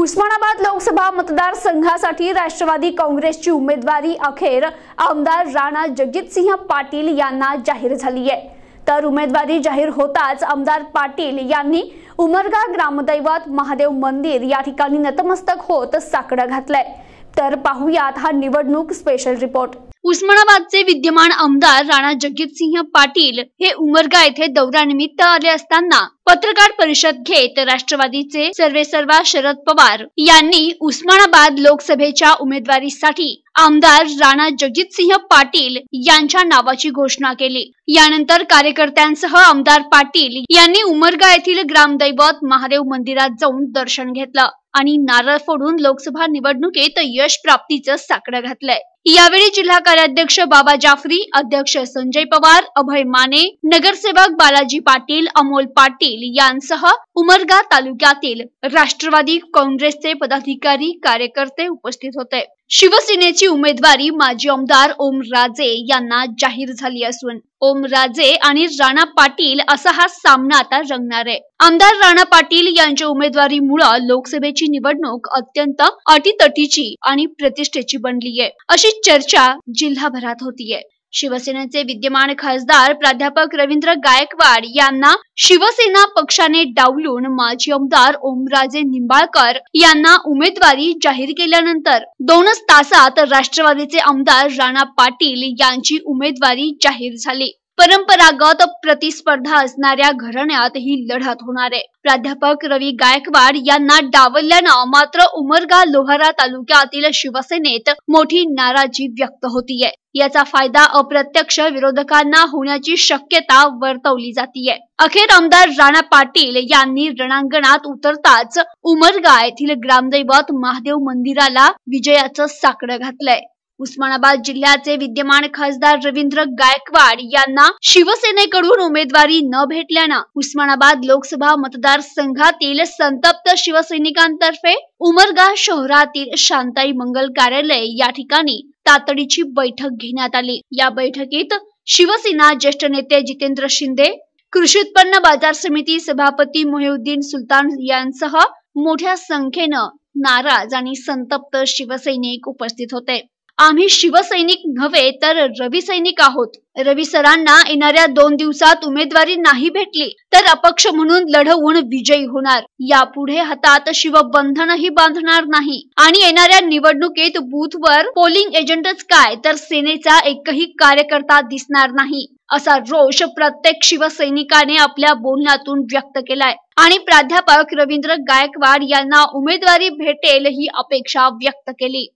उस्मानाबाद लोकसभा मतदारसंघासाठी राष्ट्रवादी काँग्रेसची उमेदवारी अखेर आमदार राणा जगजितसिंह पाटील यांना जाहीर झाली आहे. तर उमेदवारी जाहीर होताच आमदार पाटील यांनी उमरगा ग्रामदैवत महादेव मंदिर या ठिकाणी नतमस्तक होत साकडं घातलंय. तर पाहुयात हा निवडणूक स्पेशल रिपोर्ट उस्मानाबादचे विद्यमान आमदार राणा जगजितसिंह पाटील हे उमरगा येथे दौऱ्यानिमित्त आले असताना पत्रकार परिषद घेत राष्ट्रवादीचे सर्वेसर्वा शरद पवार यांनी उस्मानाबाद लोकसभेच्या उमेदवारीसाठी आमदार राणा जगजितसिंह पाटील यांच्या नावाची घोषणा केली. यानंतर कार्यकर्त्यांसह आमदार पाटील यांनी उमरगा येथील ग्रामदैवत महादेव मंदिरात जाऊन दर्शन घेतलं. आणि नारळ फोडून लोकसभा निवडणुकीत यश प्राप्तीचं साकडं घातलंय. यावेळी जिल्हा कार्याध्यक्ष बाबा जाफरी अध्यक्ष संजय पवार अभय माने नगरसेवक बालाजी पाटील अमोल पाटील यांसह उमरगा तालुक्यातील राष्ट्रवादी काँग्रेसचे पदाधिकारी कार्यकर्ते उपस्थित होते. शिवसेनेची उमेदवारी माजी आमदार ओम राजे यांना जाहीर झाली असून ओम राजे आणि राणा पाटील असा हा सामना आता रंगणार आहे. आमदार राणा पाटील यांच्या उमेदवारीमुळे लोकसभेची निवडणूक अत्यंत अटीतटीची आणि प्रतिष्ठेची बनली आहे अशी चर्चा जिल्हाभरात होतीये. शिवसेनेचे विद्यमान खासदार प्राध्यापक रवींद्र गायकवाड यांना शिवसेना पक्षाने डावलून माजी आमदार ओमराजे निंबाळकर यांना उमेदवारी जाहीर केल्यानंतर दोनच तासात राष्ट्रवादीचे आमदार राणा पाटील यांची उमेदवारी जाहीर झाली. परंपरागत प्रतिस्पर्धा असणाऱ्या घराण्यात ही लढत होणार आहे. प्राध्यापक रवी गायकवाड यांना डावलल्यानं मात्र उमरगा लोहारा तालुक्यातील शिवसेनेत मोठी नाराजी व्यक्त होतीये. याचा फायदा अप्रत्यक्ष विरोधकांना होण्याची शक्यता वर्तवली जातीये. अखेर आमदार राणा पाटील यांनी रणांगणात उतरताच उमरगा येथील ग्रामदैवत महादेव मंदिराला विजयाचं साकडं घातलंय. उस्मानाबाद जिल्ह्याचे विद्यमान खासदार रवींद्र गायकवाड यांना शिवसेनेकडून उमेदवारी न भेटल्यानं उस्मानाबाद लोकसभा मतदारसंघातील संतप्त शिवसैनिकांतर्फे उमरगा शहरातील शांताई मंगल कार्यालय या ठिकाणी तातडीची बैठक घेण्यात आली. या बैठकीत शिवसेना ज्येष्ठ नेते जितेंद्र शिंदे कृषी उत्पन्न बाजार समिती सभापती मोहिउद्दीन सुलतान यांसह मोठ्या संख्येनं नाराज आणि संतप्त शिवसैनिक उपस्थित होते. आम्ही शिवसैनिक नव्हे तर रवी सैनिक आहोत. रवी सरांना येणाऱ्या दोन दिवसात उमेदवारी नाही भेटली तर अपक्ष म्हणून लढवून विजयी होणार. यापुढे हातात शिवबंधनही बांधणार नाही. आणि येणाऱ्या निवडणुकीत बूथवर पोलिंग एजंटच काय तर सेनेचा एकही कार्यकर्ता दिसणार नाही. असा रोष प्रत्येक शिवसैनिकाने आपल्या बोलण्यातून व्यक्त केलाय. आणि प्राध्यापक रवींद्र गायकवाड यांना उमेदवारी भेटेल ही अपेक्षा व्यक्त केली.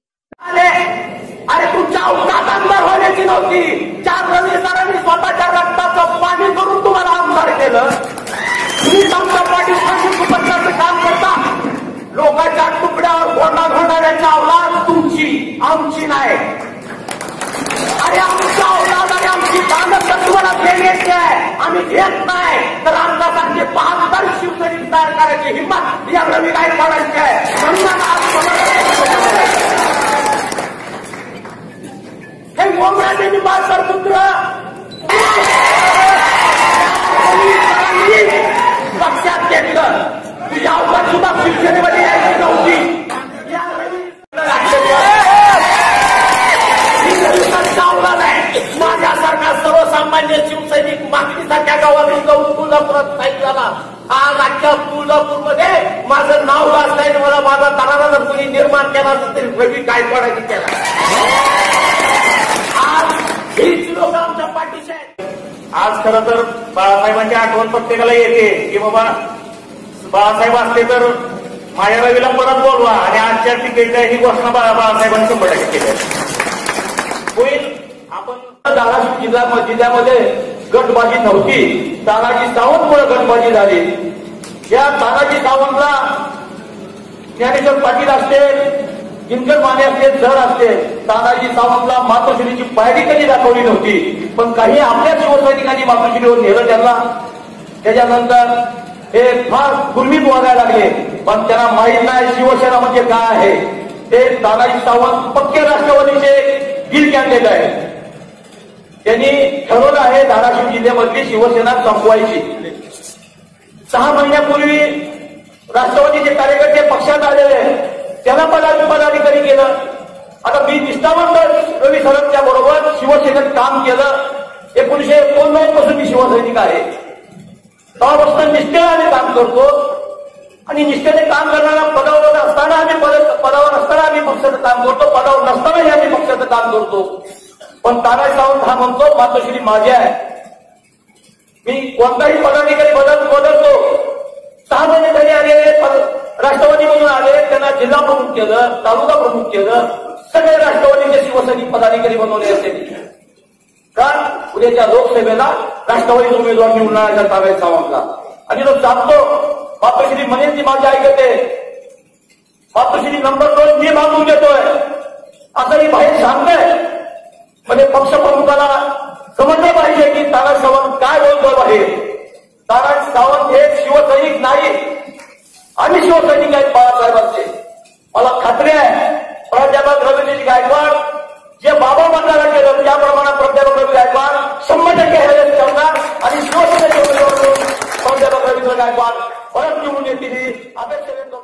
अरे तुमच्या अवकात आमदार होण्याची नव्हती. चार रवी सरांनी स्वतःच्या रक्ताचं पाणी करून तुम्हाला आमदार केलं तुम्ही आमच्या पाठी फाशी सुपरचं काम करता. लोकांच्या तुकड्यावर कोंडा घोडणाऱ्याची अवलाद तुमची आमची नाही. अरे आमच्या अवलाद आणि आमची बांधत तुम्हाला देण्याची आहे. आम्ही घेत नाही. तर आमच्यासारखे बहात्तर शिवसैनिक तयार करायची हिंमत या रवी गायकवाडांची आहे? म्हणून आज निर्माण केला असं तरी रवी गायकवाडांनी केला आज हीच लोक आमच्या पाठीशी आहेत. आज खरं तर बाळासाहेबांची आठवण प्रत्येकाला येते की बाबा बाळासाहेब असले तर माझ्या रवीला परत बोलवा आणि आजच्या तिकीट ही घोषणा बाळा- बाळासाहेबांनी शंभर टक्के केली होईल. आपण धाराशिव जिल्हा जिल्ह्यामध्ये गटबाजी नव्हती. तानाजी सावंतमुळे गटबाजी झाली. या तानाजी सावंतला ज्ञानेश्वर पाटील असतील जिंकन माने असले झर असते तानाजी सावंतला मातोश्रीची पायरी कधी दाखवली नव्हती पण काही आपल्या शिवसैनिकांनी मातोश्रीवर नेलं त्यांना. त्याच्यानंतर हे फार गुरमीत वागायला लागले पण त्यांना माहीत नाही शिवसेना म्हणजे काय आहे. ते तानाजी सावंत पक्के राष्ट्रवादीचे गिल कॅन्डिडेट आहे त्यांनी ठरवलं आहे धाराशिव जिल्ह्यामधली शिवसेना संपवायची. सहा महिन्यापूर्वी राष्ट्रवादीचे कार्यकर्ते पक्षात आले आहेत बरोबर शिवसेनेत काम केलं. एकोणीशे एकोणनव्वदपासून मी शिवसैनिक आहे. तेव्हापासून निष्ठेने काम करतो. आणि निष्ठेने काम करणारा पदावर असताना आम्ही पदावर असताना आम्ही पक्षाचं काम करतो. पदावर नसतानाही आम्ही पक्षाचं काम करतो. पण तानाजी सावंत हा म्हणतो मातोश्री माझे आहे. मी कोणताही पदाधिकारी बदल बदलतो. सहा महिने तरी आले राष्ट्रवादीमधून आले त्यांना जिल्हा प्रमुख केलं तालुका प्रमुख केलं. सगळे राष्ट्रवादीचे शिवसैनिक पदाधिकारी बनवले असेल कारण उद्याच्या लोकसभेला राष्ट्रवादी उमेदवार निवडणाऱ्याच्या ताब्यात सावंतला आणि तो जाणतो मातोश्री म्हणेल ती माझी ऐकते मातोश्री नंबर दोन मी मागून घेतोय. असंही बाहेर सांगतंय म्हणजे पक्षप्रमुखाला समजलं पाहिजे की तारा सावंत काय बोलतो बाहेर. तारा सावंत हे शिवसैनिक नाही. आम्ही शिवसैनिक आहेत बाळासाहेबांचे मला खात्री आहे प्राध्यापक रवींद्रजी गायकवाड जे बाबा मंडळाला केलं त्याप्रमाणे प्राध्यापक रवी गायकवाड शंभर टक्के हॅरेस करणार आणि शिवसेनेचे उमेदवार म्हणून प्राध्यापक रवींद्र गायकवाड परत निवडून येतील अपेक्षा करतो.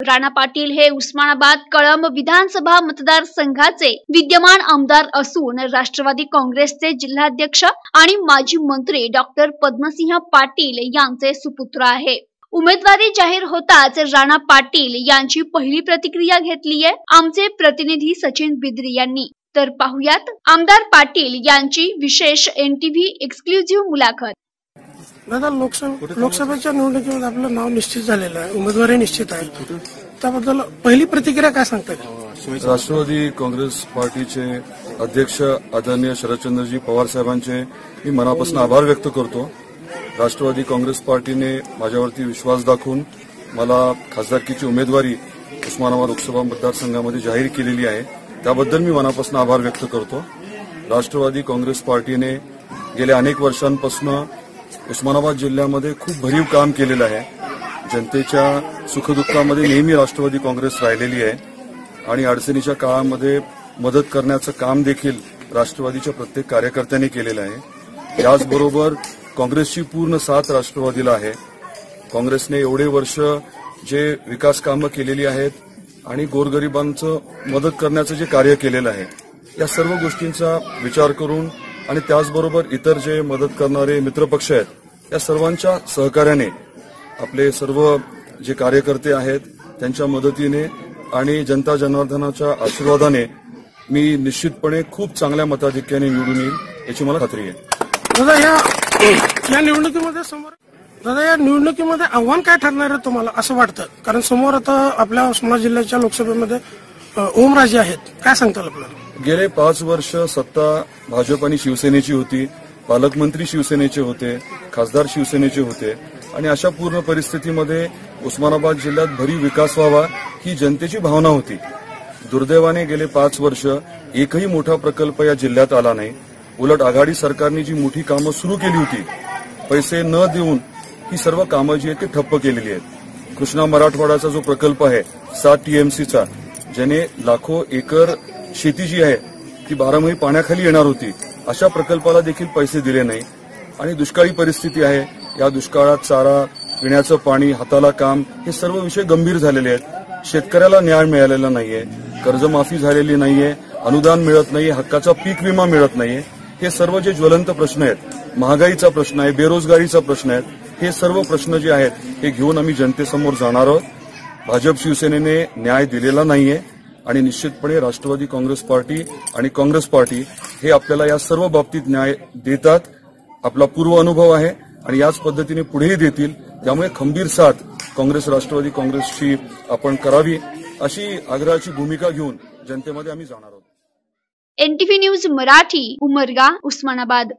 राणा पाटील हे उस्मानाबाद कळंब विधानसभा मतदारसंघाचे विद्यमान आमदार असून राष्ट्रवादी काँग्रेसचे जिल्हाध्यक्ष आणि माजी मंत्री डॉक्टर पद्मसिंह पाटील यांचे सुपुत्र आहे. उमेदवारी जाहीर होताच राणा पाटील यांची पहिली प्रतिक्रिया घेतली आहे आमचे प्रतिनिधी सचिन बिद्री यांनी. तर पाहुयात आमदार पाटील यांची विशेष एनटीव्ही एक्सक्लुझिव्ह मुलाखत. दादा लोकसभा लोकसभेच्या निवडणुकीमध्ये आपलं नाव निश्चित झालेलं आहे. उमेदवारी निश्चित आहे त्याबद्दल पहिली प्रतिक्रिया काय सांगतात राष्ट्रवादी काँग्रेस पार्टीचे अध्यक्ष आदरणीय शरदचंद्रजी पवार साहेबांचे मी मनापासून आभार व्यक्त करतो. राष्ट्रवादी काँग्रेस पार्टीने माझ्यावरती विश्वास दाखवून मला खासदारकीची उमेदवारी उस्मानाबाद लोकसभा मतदारसंघामध्ये जाहीर केलेली आहे. त्याबद्दल मी मनापासून आभार व्यक्त करतो. राष्ट्रवादी काँग्रेस पार्टीने गेल्या अनेक वर्षांपासून उस्मानाबाद जिल्ह्यामध्ये खूप भरीव काम केलेलं आहे. जनतेच्या सुखदुःखामध्ये नेहमी राष्ट्रवादी काँग्रेस राहिलेली आहे. आणि अडचणीच्या काळामध्ये मदत करण्याचं काम देखील राष्ट्रवादीच्या प्रत्येक कार्यकर्त्यांनी केलेलं आहे. याचबरोबर काँग्रेसची पूर्ण साथ राष्ट्रवादीला आहे. काँग्रेसने एवढे वर्ष जे विकास कामं केलेली आहेत आणि गोरगरिबांचं मदत करण्याचं जे कार्य केलेलं आहे या सर्व गोष्टींचा विचार करून आणि त्याचबरोबर इतर जे मदत करणारे मित्रपक्ष आहेत या सर्वांच्या सहकार्याने आपले सर्व जे कार्यकर्ते आहेत त्यांच्या मदतीने आणि जनता जनार्दनाच्या आशीर्वादाने मी निश्चितपणे खूप चांगल्या मताधिक्याने निवडून येईल याची मला खात्री आहे. दादा या निवडणुकीमध्ये समोर दादा या निवडणुकीमध्ये आव्हान काय ठरणार आहे तुम्हाला? असं वाटतं? कारण समोर आता आपल्या उस्मानाबाद जिल्ह्याच्या लोकसभेमध्ये ओमराजे आहेत. काय सांगताल आपल्याला? गेले पाच वर्ष सत्ता भाजप आणि शिवसेनेची होती पालकमंत्री शिवसेनेचे होते खासदार शिवसेनेचे होते. आणि अशा पूर्ण परिस्थितीमध्ये उस्मानाबाद जिल्ह्यात भरीव विकास व्हावा ही जनतेची भावना होती. दुर्दैवाने गेले पाच वर्ष एकही मोठा प्रकल्प या जिल्ह्यात आला नाही. उलट आघाडी सरकारने जी मोठी कामं सुरू केली होती पैसे न देऊन ही सर्व कामं जी आहेत ती ठप्प केलेली आहेत. कृष्णा मराठवाडाचा जो प्रकल्प आहे सात टीएमसीचा ज्याने लाखो एकर शेती जी आहे ती बारामही पाण्याखाली येणार होती. अशा प्रकल्पाला देखील पैसे दिले नाही. आणि दुष्काळी परिस्थिती आहे. या दुष्काळात चारा पिण्याचं पाणी हाताला काम हे सर्व विषय गंभीर झालेले आहेत. शेतकऱ्याला न्याय मिळालेला नाहीये. कर्जमाफी झालेली नाहीये. अनुदान मिळत नाहीये हक्काचा पीक विमा मिळत नाहीये. हे सर्व जे ज्वलंत प्रश्न आहेत महागाईचा प्रश्न आहे बेरोजगारीचा प्रश्न आहे हे सर्व प्रश्न जे आहेत हे घेऊन आम्ही जनतेसमोर जाणार आहोत. भाजप शिवसेनेने न्याय दिलेला नाहीये. आणि निश्चितपणे राष्ट्रवादी काँग्रेस पार्टी आणि काँग्रेस पार्टी हे आपल्याला या सर्व बाबतीत न्याय देतात. आपला पूर्व अनुभव आहे आणि याच पद्धतीने पुढेही देतील. त्यामुळे खंबीर साथ काँग्रेस राष्ट्रवादी काँग्रेसची आपण करावी अशी आग्रहाची भूमिका घेऊन जनतेमध्ये आम्ही जाणार आहोत. NTV news Marathi Umarga Osmanabad.